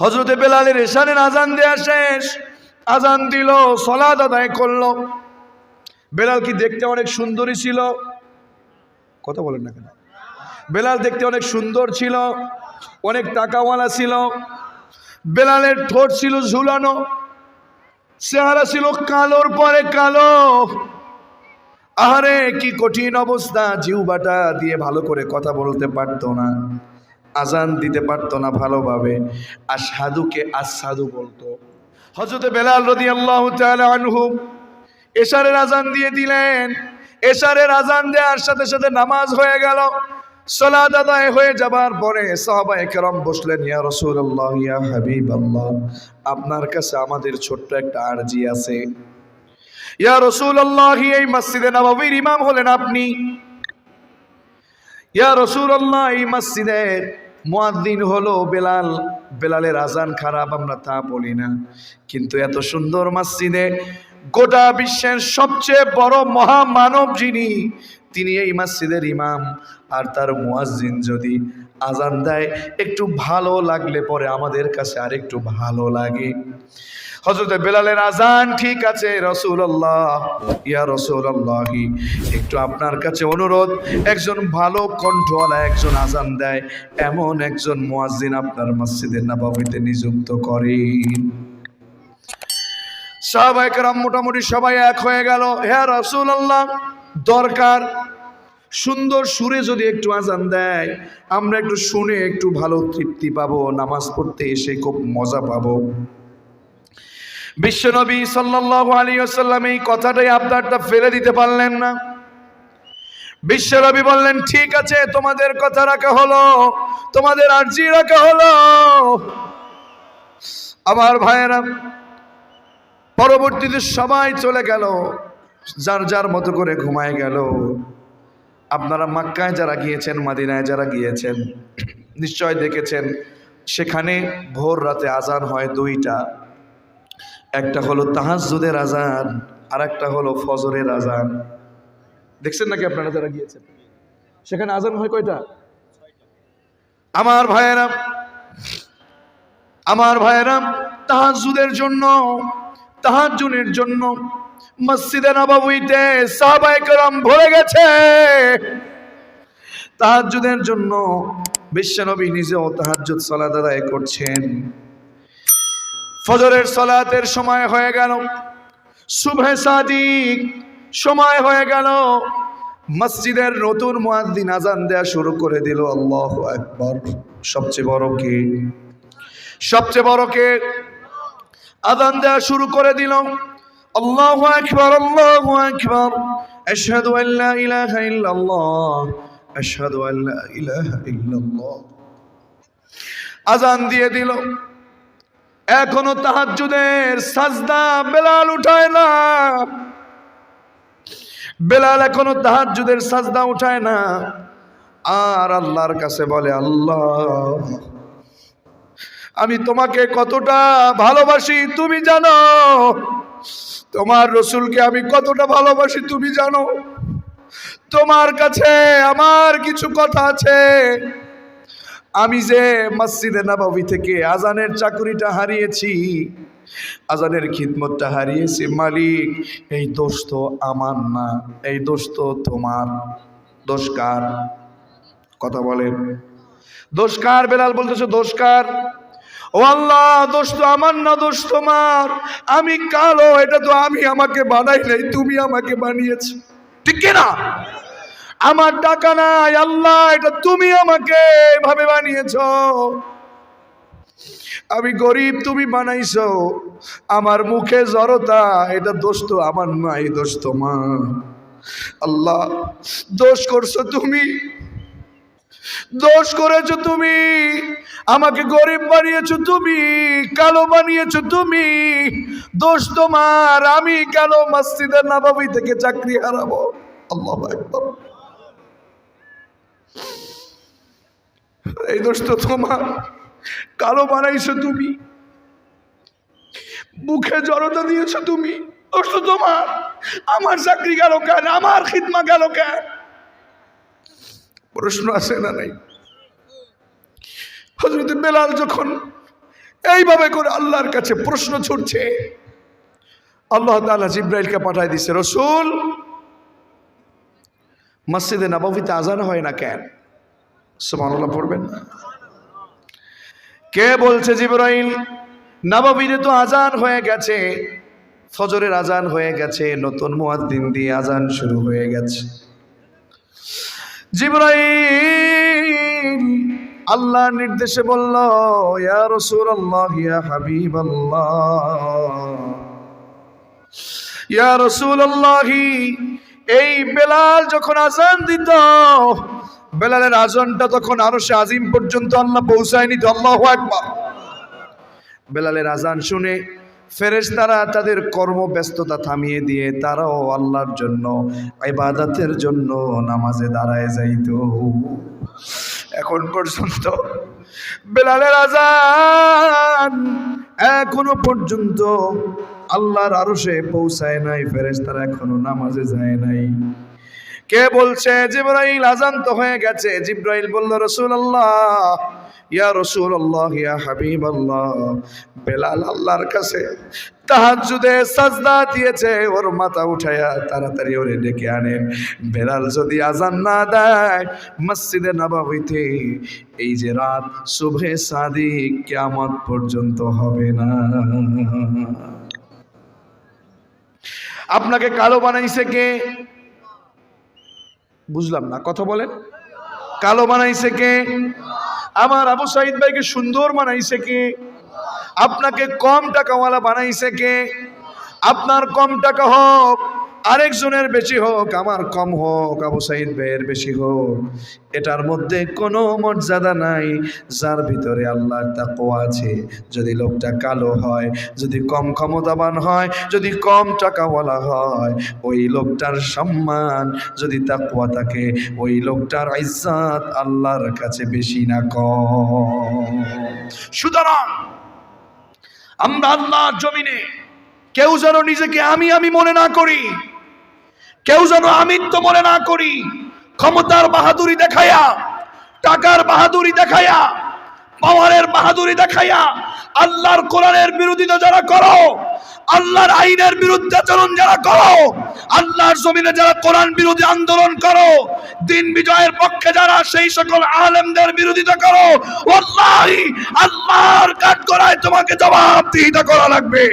হজরতে বেলালের এশারের আজান দেয়া শেষ। আজান দিল সলাদ আদায় করল। বেলাল কি দেখতে অনেক সুন্দরী ছিল? কথা বলেন না কেন? বেলাল দেখতে অনেক সুন্দর ছিল, অনেক টাকাওয়ালা ছিল। বেলালের ঠোঁট ছিল ঝুলানো, চেহারা ছিল কালোর পরে কালো। আহারে, কি কঠিন অবস্থা জিউবাটা দিয়ে ভালো করে কথা বলতে পারতো না। আজান দিতে পারতো না ভালোভাবে। আর সাধুকে আসাধু বলতো। হজরতে বেলাল রদি আল্লাহ আনহু এশারের আজান দিয়ে দিলেন। এশারের আজান দেওয়ার সাথে সাথে নামাজ হয়ে গেল। সলাদ আদায় হয়ে যাবার পরে সাহাবা একরম বসলেন, ইয়া রসুল্লাহ ইয়া হাবিব আল্লাহ আপনার কাছে আমাদের ছোট্ট একটা আরজি আছে। ইয়া রসুল্লাহ এই মসজিদে নবাবির ইমাম হলেন আপনি। ইয়া রসুল্লাহ এই মসজিদের মুয়াদ্দিন হলো বেলাল। বেলালের আজান খারাপ, আমরা তা বলি না। কিন্তু এত সুন্দর মসজিদে গোটা বিশ্বের সবচেয়ে বড় মহামানব যিনি, তিনি এই মসজিদের ইমাম। আর তার মুয়াজ্জিন যদি আজান দেয়, একটু ভালো লাগলে পরে আমাদের কাছে আর একটু ভালো লাগে। হজরত বেলালের আজান, ঠিক আছে রসুল্লাহ ইয়া রসুল্লাহি একটু আপনার কাছে অনুরোধ, একজন ভালো কণ্ঠওয়ালা একজন আজান দেয়, এমন একজন মুয়াজ্জিন আপনার মসজিদের নবাবিতে নিযুক্ত করেন সাহাবাহাম মোটামুটি সবাই এক হয়ে গেল হ্যাঁ রসুল আল্লাহ দরকার সুন্দর সুরে যদি একটু আজান দেয়, আমরা একটু শুনে একটু ভালো তৃপ্তি পাবো, নামাজ পড়তে এসে খুব মজা পাবো। বিশ্বনবী সাল্লাল্লাহু আলাইহি ওয়াসাল্লাম এই কথাটাই আবদারটা ফেলে দিতে পারলেন না। বিশ্বনবী বললেন, ঠিক আছে, তোমাদের কথা রাখা হলো, তোমাদের আর্জি রাখা হলো। আমার ভাইয়েরা, পরবর্তীতে সবাই চলে গেল, যার যার মতো করে ঘুমায় গেল। আপনারা মাক্কায় যারা গিয়েছেন, মাদিনায় যারা গিয়েছেন, নিশ্চয় দেখেছেন, সেখানে ভোর রাতে আজান হয় দুইটা। একটা হলো তাহাজুদের আজান আর একটা হলো ফজরের আজান। দেখছেন নাকি আপনারা যারা গিয়েছেন? সেখানে আজান হয় কয়টা? আমার ভাইয়েরা আমার ভাইয়েরা তাহাজুদের জন্য তাহাজুনের জন্য মসজিদে নবাবুইতে সাহাবায়ে কেরাম ভরে গেছে। তাহাজুদের জন্য বিশ্বনবী নিজেও তাহাজ্জুদ সালাত আদায় করছেন। ফজরের সলাতের সময় হয়ে গেল, শুভে সাদিক সময় হয়ে গেল, মসজিদের নতুন মুয়াদ্দিন আজান দেয়া শুরু করে দিল, আল্লাহ একবার সবচেয়ে বড় কে? সবচেয়ে বড় কে? আজান দেয়া শুরু করে দিল। আল্লাহু আকবার আল্লাহু আকবার আশহাদু আন লা ইলাহা ইল্লাল্লাহ আশহাদু আন লা ইলাহা ইল্লাল্লাহ আজান দিয়ে দিল। এখনও তাহাজ্জুদের সাজদা বেলাল উঠায় না। বেলাল এখনও তাহাজ্জুদের সাজদা উঠায় না। আর আল্লাহর কাছে বলে, আল্লাহ, আমি তোমাকে কতটা ভালোবাসি, তুমি জানো তোমার রসুলকে আমি কতটা ভালোবাসি তুমি জানো? তোমার কাছে আমার কিছু কথা আছে। আমি যে মসজিদে নবাবী থেকে আজানের চাকুরিটা হারিয়েছি, আজানের খিদমতটা হারিয়েছি মালিক, এই দোষ তো আমার না, এই দোষ তো তোমার। দোষ কার? কথা বলেন। দোষ কার বেলাল বলতেছে, দোষ কার? ও আল্লাহ দোস্ত আমার না, দোষ তোমার। আমি কালো, এটা তো আমি আমাকে বানাই নাই, তুমি আমাকে বানিয়েছ। ঠিক কিনা আমার টাকা নাই, আল্লাহ, এটা তুমি আমাকে এভাবে বানিয়েছ। আমি গরিব, তুমি বানাইছো। আমার মুখে জড়তা, এটা দোষ তো আমার নাই, দোষ তোমার। আল্লাহ, দোষ করছ তুমি। দোষ করেছ তুমি, আমাকে গরিব বানিয়েছো তুমি, কালো বানিয়েছো তুমি। দোষ তোমার, আমি কালো মসজিদের নাবাবি থেকে চাকরি হারাবো? আল্লাহ এই দোষ তো তোমার, কালো বানাইছো তুমি। মুখে জড়তা দিয়েছ তুমি, দোষ তো তোমার। আমার চাকরি গেল কেন? আমার খিদমা গেল কেন? প্রশ্ন আছে না নাই? হজরত বেলাল যখন এইভাবে করে আল্লাহর কাছে প্রশ্ন ছুটছে, আল্লাহ তাআলা জিব্রাইলকে পাঠায় দিছে, রসুল, মসজিদে নবমীতে আজান হয় না কেন? সুবহানাল্লাহ, পড়বেন না। কে বলছে জিব্রাইল, নবমীতে তো আজান হয়ে গেছে, ফজরের আজান হয়ে গেছে, নতুন মুয়াদ্দিন দিয়ে আজান শুরু হয়ে গেছে। জিব্রাইল আল্লাহর নির্দেশে বলল, ইয়া রাসূলুল্লাহ, ইয়া হাবিবাল্লাহ। ইয়া রাসূলুল্লাহ, এই বেলাল যখন আজান দিত, বেলালের আজানটা তখন আরও সে আজিম পর্যন্ত আল্লাহ পৌঁছায়নি তো, আল্লাহু আকবার। বেলালের আজান শুনে ফেরেশতারা তাদের কর্মব্যস্ততা থামিয়ে দিয়ে তারাও আল্লাহর জন্য, ইবাদতের জন্য নামাজে দাঁড়ায় যাইত। এখন পর্যন্ত বেলালের আজান এখনও পর্যন্ত আল্লাহর আরও সে পৌঁছায় নাই, ফেরেশতারা এখনও নামাজে যায় নাই। কে বলছে? জিব্রাইল আজান তো হয়ে গেছে। জিব্রাইল বলল, রাসূলুল্লাহ, ইয়া রাসূলুল্লাহ, ইয়া হাবিব আল্লাহ বেলাল আল্লাহর কাছে তাহাজ্জুদে সাজদা দিয়েছে। ওর মাথা উঠায়া তাড়াতাড়ি ওরে ডেকে আনেন। বেলাল যদি আজান না দেয়, মসজিদে নববীতে, এই যে রাত, শুভে সাদিক কিয়ামত পর্যন্ত হবে না। আপনাকে কালো বানাইছে কে? বুঝলাম না, কথা বলেন। কালো বানাইছে কে? আমার আবু সাইদ ভাইকে সুন্দর বানাইছে কে? আপনাকে কম টাকাওয়ালা বানাইছে কে? আপনার কম টাকা হোক আরেকজনের বেশি হোক, আমার কম হোক, আবু সাইদ ভাইয়ের বেশি হোক। এটার মধ্যে কোনো মর্যাদা নাই, যার ভিতরে আল্লাহর তাকওয়া আছে। যদি লোকটা কালো হয়, যদি কম ক্ষমতাবান হয়, যদি কম টাকাওয়ালা হয়, ওই লোকটার সম্মান। যদি তাকওয়া থাকে, ওই লোকটার ইজ্জত আল্লাহর কাছে বেশি না কম। সুতরাং আমরা আল্লাহর জমিনে কেউ যেন নিজেকে আমি আমি মনে না করি কেউ যেন আমিত্ব মনে না করি। ক্ষমতার বাহাদুরি দেখাইয়া, টাকার বাহাদুরি দেখাইয়া, পাওয়ারের বাহাদুরি দেখাইয়া, আল্লাহর কোরআনের বিরোধিতা যারা করো, আল্লাহর আইনের বিরুদ্ধে আচরণ যারা করো, আল্লাহর জমিনে যারা কোরআন বিরোধী আন্দোলন করো, দিন বিজয়ের পক্ষে যারা সেই সকল আলেমদের বিরোধিতা করো আল্লাহর কাঠ করায় তোমাকে জবাবদিহিতা করা লাগবে।